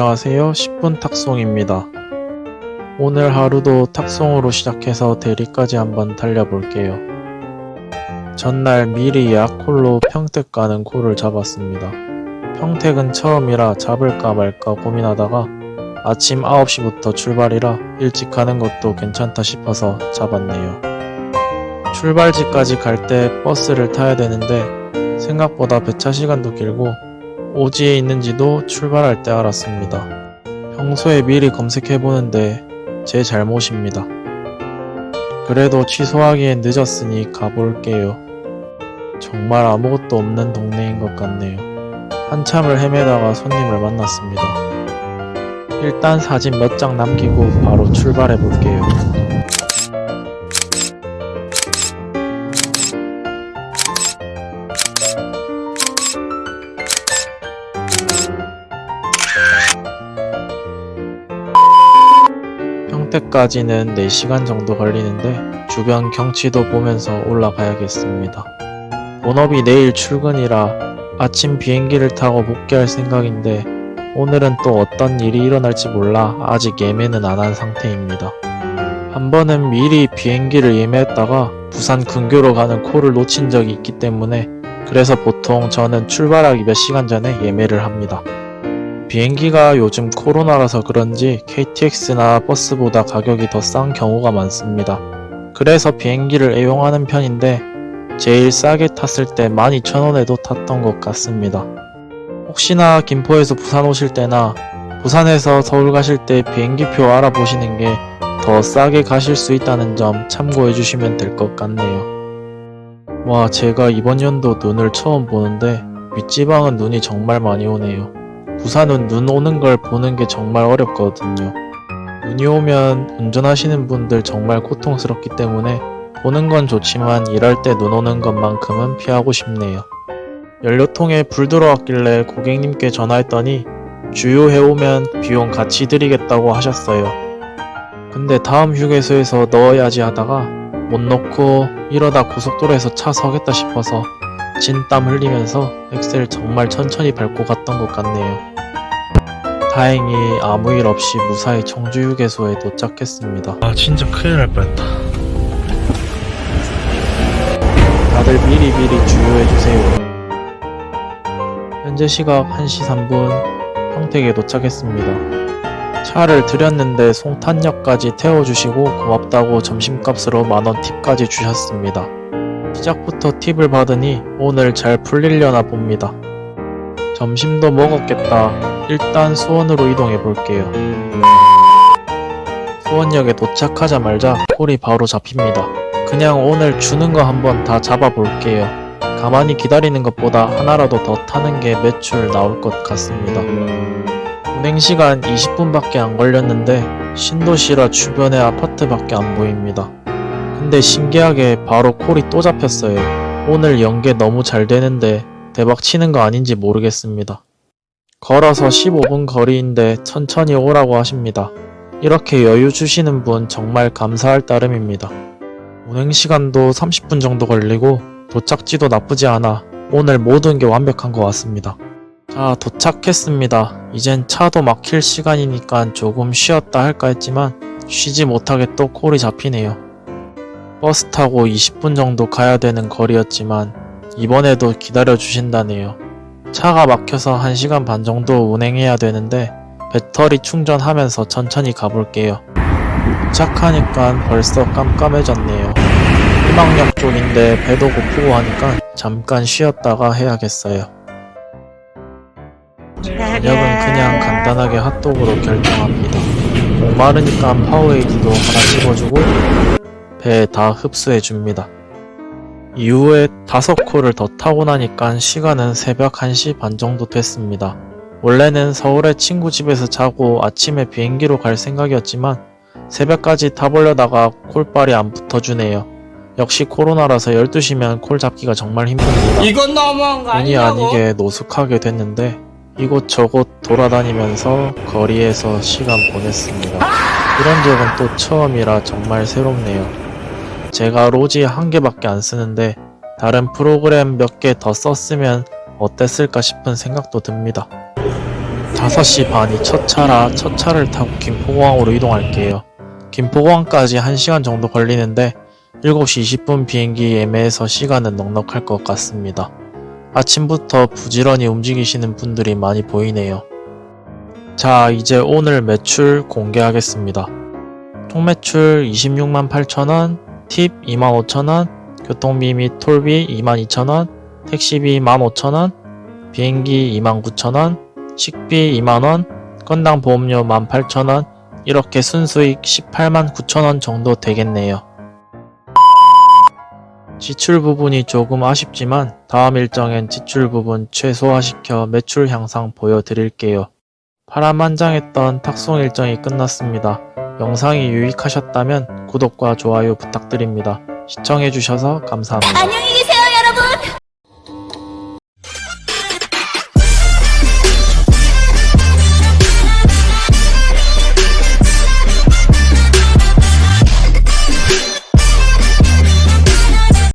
안녕하세요. 10분 탁송입니다. 오늘 하루도 탁송으로 시작해서 대리까지 한번 달려볼게요. 전날 미리 예약콜로 평택 가는 콜을 잡았습니다. 평택은 처음이라 잡을까 말까 고민하다가 아침 9시부터 출발이라 일찍 가는 것도 괜찮다 싶어서 잡았네요. 출발지까지 갈 때 버스를 타야 되는데 생각보다 배차 시간도 길고 오지에 있는지도 출발할 때 알았습니다. 평소에 미리 검색해보는데 제 잘못입니다. 그래도 취소하기엔 늦었으니 가볼게요. 정말 아무것도 없는 동네인 것 같네요. 한참을 헤매다가 손님을 만났습니다. 일단 사진 몇 장 남기고 바로 출발해볼게요. 평택까지는 4시간 정도 걸리는데 주변 경치도 보면서 올라가야겠습니다. 본업이 내일 출근이라 아침 비행기를 타고 복귀할 생각인데 오늘은 또 어떤 일이 일어날지 몰라 아직 예매는 안 한 상태입니다. 한 번은 미리 비행기를 예매했다가 부산 근교로 가는 콜을 놓친 적이 있기 때문에 그래서 보통 저는 출발하기 몇 시간 전에 예매를 합니다. 비행기가 요즘 코로나라서 그런지 KTX나 버스보다 가격이 더 싼 경우가 많습니다. 그래서 비행기를 애용하는 편인데 제일 싸게 탔을 때 12,000원에도 탔던 것 같습니다. 혹시나 김포에서 부산 오실 때나 부산에서 서울 가실 때 비행기표 알아보시는 게 더 싸게 가실 수 있다는 점 참고해 주시면 될 것 같네요. 와, 제가 이번 연도 눈을 처음 보는데 윗지방은 눈이 정말 많이 오네요. 부산은 눈 오는 걸 보는 게 정말 어렵거든요. 눈이 오면 운전하시는 분들 정말 고통스럽기 때문에 보는 건 좋지만 일할 때 눈 오는 것만큼은 피하고 싶네요. 연료통에 불 들어왔길래 고객님께 전화했더니 주유해오면 비용 같이 드리겠다고 하셨어요. 근데 다음 휴게소에서 넣어야지 하다가 못 넣고 이러다 고속도로에서 차 서겠다 싶어서 진땀 흘리면서 엑셀 정말 천천히 밟고 갔던 것 같네요. 다행히 아무 일 없이 무사히 청주 휴게소에 도착했습니다. 아 진짜 큰일 날 뻔했다. 다들 미리 미리 주유해주세요. 현재 시각 1시 3분 평택에 도착했습니다. 차를 들였는데 송탄역까지 태워주시고 고맙다고 점심값으로 만원 팁까지 주셨습니다. 시작부터 팁을 받으니 오늘 잘 풀리려나 봅니다. 점심도 먹었겠다. 일단 수원으로 이동해 볼게요. 수원역에 도착하자마자 콜이 바로 잡힙니다. 그냥 오늘 주는 거 한번 다 잡아 볼게요. 가만히 기다리는 것보다 하나라도 더 타는 게 매출 나올 것 같습니다. 운행 시간 20분밖에 안 걸렸는데 신도시라 주변에 아파트밖에 안 보입니다. 근데 신기하게 바로 콜이 또 잡혔어요. 오늘 연계 너무 잘 되는데 대박 치는 거 아닌지 모르겠습니다. 걸어서 15분 거리인데 천천히 오라고 하십니다. 이렇게 여유 주시는 분 정말 감사할 따름입니다. 운행 시간도 30분 정도 걸리고 도착지도 나쁘지 않아 오늘 모든 게 완벽한 것 같습니다. 자, 도착했습니다. 이젠 차도 막힐 시간이니까 조금 쉬었다 할까 했지만 쉬지 못하게 또 콜이 잡히네요. 버스 타고 20분 정도 가야 되는 거리였지만 이번에도 기다려 주신다네요. 차가 막혀서 1시간 반 정도 운행해야 되는데 배터리 충전하면서 천천히 가볼게요. 도착하니까 벌써 깜깜해졌네요. 희망역 쪽인데 배도 고프고 하니까 잠깐 쉬었다가 해야겠어요. 저녁은 그냥 간단하게 핫도그로 결정합니다. 목마르니까 파워에이드도 하나 씹어주고 배에 다 흡수해 줍니다. 이후에 다섯 콜을 더 타고 나니까 시간은 새벽 1시 반 정도 됐습니다. 원래는 서울의 친구 집에서 자고 아침에 비행기로 갈 생각이었지만 새벽까지 타보려다가 콜빨이 안 붙어주네요. 역시 코로나라서 12시면 콜 잡기가 정말 힘듭니다. 이건 너무한 거 아니냐고? 아니게 노숙하게 됐는데 이곳저곳 돌아다니면서 거리에서 시간 보냈습니다. 이런 적은 또 처음이라 정말 새롭네요. 제가 로지 한 개밖에 안 쓰는데 다른 프로그램 몇 개 더 썼으면 어땠을까 싶은 생각도 듭니다. 5시 반이 첫 차라 첫 차를 타고 김포공항으로 이동할게요. 김포공항까지 1시간 정도 걸리는데 7시 20분 비행기 예매해서 시간은 넉넉할 것 같습니다. 아침부터 부지런히 움직이시는 분들이 많이 보이네요. 자, 이제 오늘 매출 공개하겠습니다. 총 매출 26만 8천원, 팁 2만 5천원, 교통비 및 톨비 2만 2천원, 택시비 1만 5천원, 비행기 2만 9천원, 식비 2만원, 건당 보험료 1만 8천원, 이렇게 순수익 18만 9천원 정도 되겠네요. 지출 부분이 조금 아쉽지만 다음 일정엔 지출 부분 최소화시켜 매출 향상 보여드릴게요. 파란만장했던 탁송 일정이 끝났습니다. 영상이 유익하셨다면 구독과 좋아요 부탁드립니다. 시청해주셔서 감사합니다. 안녕히 계세요.